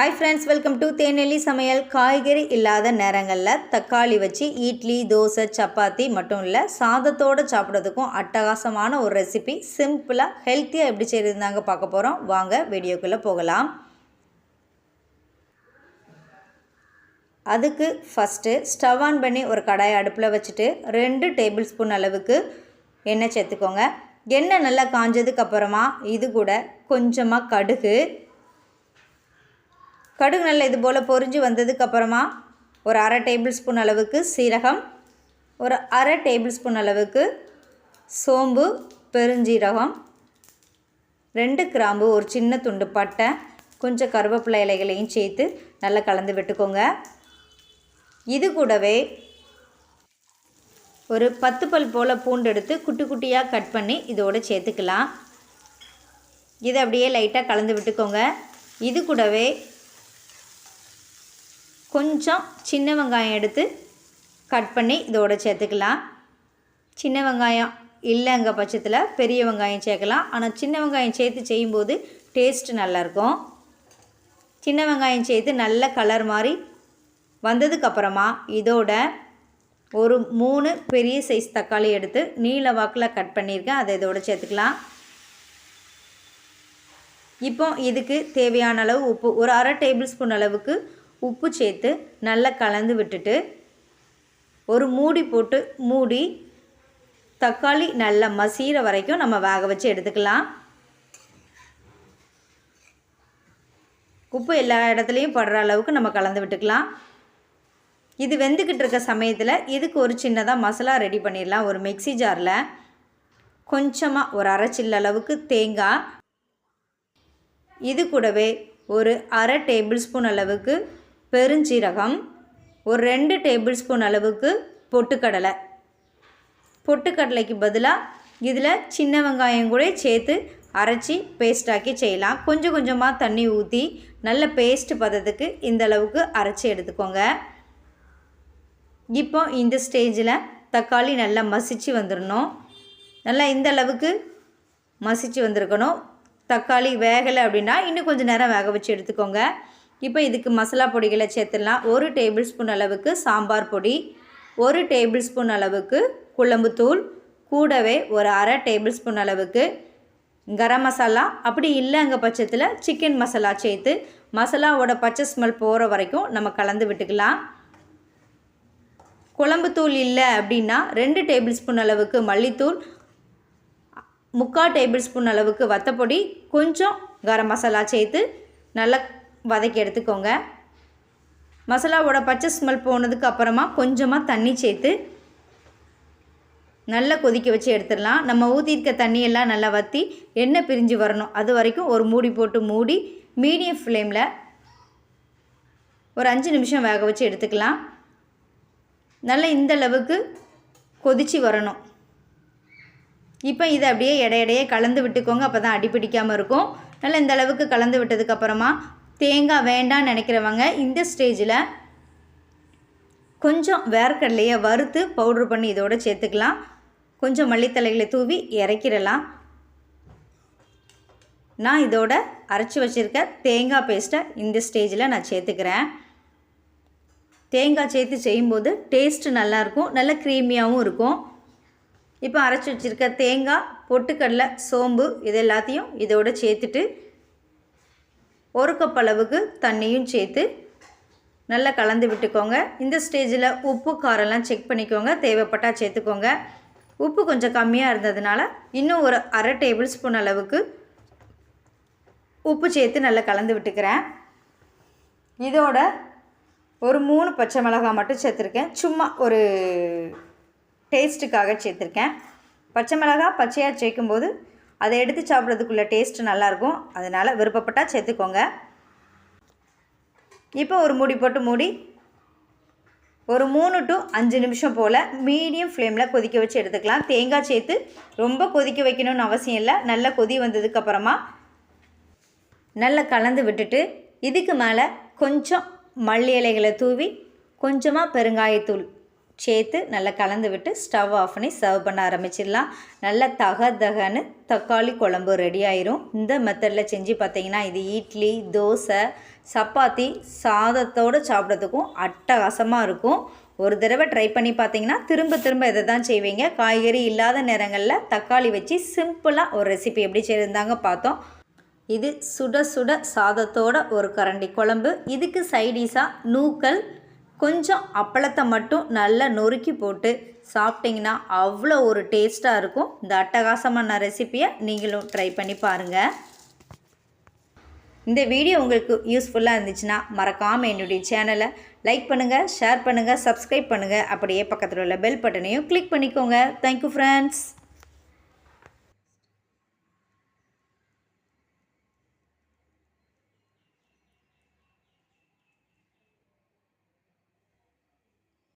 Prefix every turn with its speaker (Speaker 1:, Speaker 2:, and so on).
Speaker 1: Hi friends welcome to Thenelli Samayal. காய்கறி இல்லாத நேரங்களில் தக்காளி வச்சு இட்லி தோசை சப்பாத்தி மட்டும் இல்லை சாதத்தோடு சாப்பிட்றதுக்கும் அட்டகாசமான ஒரு ரெசிபி சிம்பிளாக ஹெல்த்தியாக எப்படி செய்திருந்தாங்க பார்க்க போகிறோம் வாங்க வீடியோக்குள்ளே போகலாம். அதுக்கு ஃபஸ்ட்டு ஸ்டவ் ஆன் பண்ணி ஒரு கடாயை அடுப்பில் வச்சுட்டு ரெண்டு டேபிள் ஸ்பூன் அளவுக்கு எண்ணெய் சேர்த்துக்கோங்க. எண்ணெய் நல்லா காஞ்சதுக்கு அப்புறமா இது கூட கொஞ்சமாக கடுகு கடுகு நல்லா இது போல் பொறிஞ்சு வந்ததுக்கு அப்புறமா ஒரு அரை டேபிள் ஸ்பூன் அளவுக்கு சீரகம் ஒரு அரை டேபிள் ஸ்பூன் அளவுக்கு சோம்பு பெருஞ்சீரகம் ரெண்டு கிராம்பு ஒரு சின்ன துண்டு பட்டை கொஞ்சம் கருவேப்பிலை இலைகளையும் சேர்த்து நல்லா கலந்து விட்டுக்கோங்க. இது கூடவே ஒரு பத்து பல் போல் பூண்டு எடுத்து குட்டி குட்டியாக கட் பண்ணி இதோடு சேர்த்துக்கலாம். இதை அப்படியே லைட்டாக கலந்து விட்டுக்கோங்க. இது கூடவே கொஞ்சம் சின்ன வெங்காயம் எடுத்து கட் பண்ணி இதோட சேர்த்துக்கலாம். சின்ன வெங்காயம் இல்லைங்க பட்சத்தில் பெரிய வெங்காயம் சேர்க்கலாம். ஆனால் சின்ன வெங்காயம் சேர்த்து செய்யும்போது டேஸ்ட்டு நல்லாயிருக்கும். சின்ன வெங்காயம் சேர்த்து நல்ல கலர் மாதிரி வந்ததுக்கப்புறமா இதோட ஒரு மூணு பெரிய சைஸ் தக்காளி எடுத்து நீல வாக்கில் கட் பண்ணியிருக்கேன். அதை இதோட சேர்த்துக்கலாம். இப்போ இதுக்கு தேவையான அளவு உப்பு. ஒரு அரை டேபிள் ஸ்பூன் அளவுக்கு உப்பு சேர்த்து நல்லா கலந்து விட்டுட்டு ஒரு மூடி போட்டு மூடி தக்காளி நல்லா மசீர வரைக்கும் நம்ம வேக வச்சு எடுத்துக்கலாம். உப்பு எல்லா இடத்துலையும் படுற அளவுக்கு நம்ம கலந்து விட்டுக்கலாம். இது வெந்துக்கிட்டு இருக்க சமயத்தில் இதுக்கு ஒரு சின்னதாக மசாலா ரெடி பண்ணிடலாம். ஒரு மிக்சி ஜாரில் கொஞ்சமாக ஒரு அரை அளவுக்கு தேங்காய். இது கூடவே ஒரு அரை டேபிள் ஸ்பூன் அளவுக்கு பெருஞ்சீரகம் ஒரு ரெண்டு டேபிள் ஸ்பூன் அளவுக்கு பொட்டுக்கடலை. பொட்டுக்கடலைக்கு பதிலாக இதில் சின்ன வெங்காயம் கூட சேர்த்து அரைச்சி பேஸ்டாக்கி செய்யலாம். கொஞ்சம் கொஞ்சமாக தண்ணி ஊற்றி நல்ல பேஸ்ட் பதத்துக்கு இந்த அளவுக்கு அரைச்சி எடுத்துக்கோங்க. இப்போ இந்த ஸ்டேஜில் தக்காளி நல்லா மசிச்சு வந்துடணும் நல்லா இந்த அளவுக்கு மசிச்சு வந்திருக்கணும். தக்காளி வேகலை அப்படின்னா இன்னும் கொஞ்சம் நேரம் வேக வச்சு எடுத்துக்கோங்க. இப்போ இதுக்கு மசாலா பொடிகளை சேர்த்துடலாம். ஒரு டேபிள் ஸ்பூன் அளவுக்கு சாம்பார் பொடி ஒரு டேபிள் ஸ்பூன் அளவுக்கு குழம்புத்தூள் கூடவே ஒரு அரை டேபிள் ஸ்பூன் அளவுக்கு கரம் மசாலா. அப்படி இல்லைங்க பட்சத்தில் சிக்கன் மசாலா சேர்த்து மசாலாவோட பச்சை ஸ்மெல் போகிற வரைக்கும் நம்ம கலந்து விட்டுக்கலாம். குழம்புத்தூள் இல்லை அப்படின்னா ரெண்டு டேபிள் ஸ்பூன் அளவுக்கு மல்லித்தூள் முக்கால் டேபிள் ஸ்பூன் அளவுக்கு வத்தப்பொடி கொஞ்சம் கரம் மசாலா சேர்த்து நல்லா வதக்கி எடுத்துக்கோங்க. மசாலாவோட பச்சை ஸ்மெல் போனதுக்கு அப்புறமா கொஞ்சமாக தண்ணி சேர்த்து நல்லா கொதிக்க வச்சு எடுத்துடலாம். நம்ம ஊற்றிருக்க தண்ணியெல்லாம் நல்லா வற்றி எண்ணெய் பிரிஞ்சு வரணும். அது வரைக்கும் ஒரு மூடி போட்டு மூடி மீடியம் ஃப்ளேமில் ஒரு அஞ்சு நிமிஷம் வேக வச்சு எடுத்துக்கலாம். நல்லா இந்த அளவுக்கு கொதித்து வரணும். இப்போ இதை அப்படியே இடையிடையே கலந்து விட்டுக்கோங்க. அப்போ தான் அடிப்பிடிக்காமல் இருக்கும். நல்லா இந்த அளவுக்கு கலந்து விட்டதுக்கப்புறமா தேங்காய் வேண்டாம்னு நினைக்கிறவங்க இந்த ஸ்டேஜில் கொஞ்சம் வேர்க்கடலையை வறுத்து பவுட்ரு பண்ணி இதோட சேர்த்துக்கலாம். கொஞ்சம் மல்லித்தலைகளை தூவி இறக்கிடலாம். நான் இதோட அரைச்சி வச்சுருக்க தேங்காய் பேஸ்ட்டை இந்த ஸ்டேஜில் நான் சேர்த்துக்கிறேன். தேங்காய் சேர்த்து செய்யும்போது டேஸ்ட்டு நல்லாயிருக்கும் நல்ல க்ரீமியாகவும் இருக்கும். இப்போ அரைச்சி வச்சுருக்க தேங்காய் பொட்டுக்கடலை சோம்பு இது எல்லாத்தையும் இதோட சேர்த்துட்டு ஒரு கப் அளவுக்கு தண்ணியும் சேர்த்து நல்லா கலந்து விட்டுக்கோங்க. இந்த ஸ்டேஜில் உப்பு காரெல்லாம் செக் பண்ணிக்கோங்க. தேவைப்பட்டால் சேர்த்துக்கோங்க. உப்பு கொஞ்சம் கம்மியாக இருந்ததுனால இன்னும் ஒரு அரை டேபிள் ஸ்பூன் அளவுக்கு உப்பு சேர்த்து நல்லா கலந்து விட்டுக்கிறேன். இதோட ஒரு மூணு பச்சை மிளகாய் மட்டும் சேர்த்துருக்கேன். சும்மா ஒரு டேஸ்ட்டுக்காக சேர்த்துருக்கேன். பச்சை மிளகாய் பச்சையாக சேர்க்கும்போது அதை எடுத்து சாப்பிட்றதுக்குள்ள டேஸ்ட்டு நல்லாயிருக்கும். அதனால் விருப்பப்பட்டால் சேர்த்துக்கோங்க. இப்போ ஒரு மூடி போட்டு மூடி ஒரு மூணு டு அஞ்சு நிமிஷம் போல் மீடியம் ஃப்ளேமில் கொதிக்க வச்சு எடுத்துக்கலாம். தேங்காய் சேர்த்து ரொம்ப கொதிக்க வைக்கணும்னு அவசியம் இல்லை. நல்லா கொதி வந்ததுக்கப்புறமா நல்லா கலந்து விட்டுட்டு இதுக்கு மேலே கொஞ்சம் மல்லி இலைகளை தூவி கொஞ்சமாக பெருங்காயத்தூள் சேர்த்து நல்லா கலந்து விட்டு ஸ்டவ் ஆஃப் பண்ணி சர்வ் பண்ண ஆரம்பிச்சிடலாம். நல்லா தக தகன்னு தக்காளி குழம்பு ரெடி ஆயிரும். இந்த மெத்தடில் செஞ்சு பார்த்தீங்கன்னா இது இட்லி தோசை சப்பாத்தி சாதத்தோடு சாப்பிட்றதுக்கும் அட்டகாசமாக இருக்கும். ஒரு தடவை ட்ரை பண்ணி பார்த்தீங்கன்னா திரும்ப திரும்ப இதை தான் செய்வீங்க. காய்கறி இல்லாத நேரங்களில் தக்காளி வச்சு சிம்பிளாக ஒரு ரெசிபி எப்படி செய்திருந்தாங்க பார்த்தோம். இது சுட சுட சாதத்தோட ஒரு கரண்டி குழம்பு. இதுக்கு சைடிஷாக நூக்கல் கொஞ்சம் அப்பளத்தை மட்டும் நல்லா நொறுக்கி போட்டு சாப்பிட்டிங்கன்னா அவ்வளோ ஒரு டேஸ்ட்டாக இருக்கும். இந்த அட்டகாசமான ரெசிப்பியை நீங்களும் ட்ரை பண்ணி பாருங்கள் இந்த வீடியோ உங்களுக்கு யூஸ்ஃபுல்லாக இருந்துச்சுன்னா மறக்காமல் என்னுடைய சேனலை லைக் பண்ணுங்கள் ஷேர் பண்ணுங்கள் சப்ஸ்கிரைப் பண்ணுங்கள் அப்படியே பக்கத்தில் உள்ள பெல் பட்டனையும் கிளிக் பண்ணிக்கோங்க. Thank you friends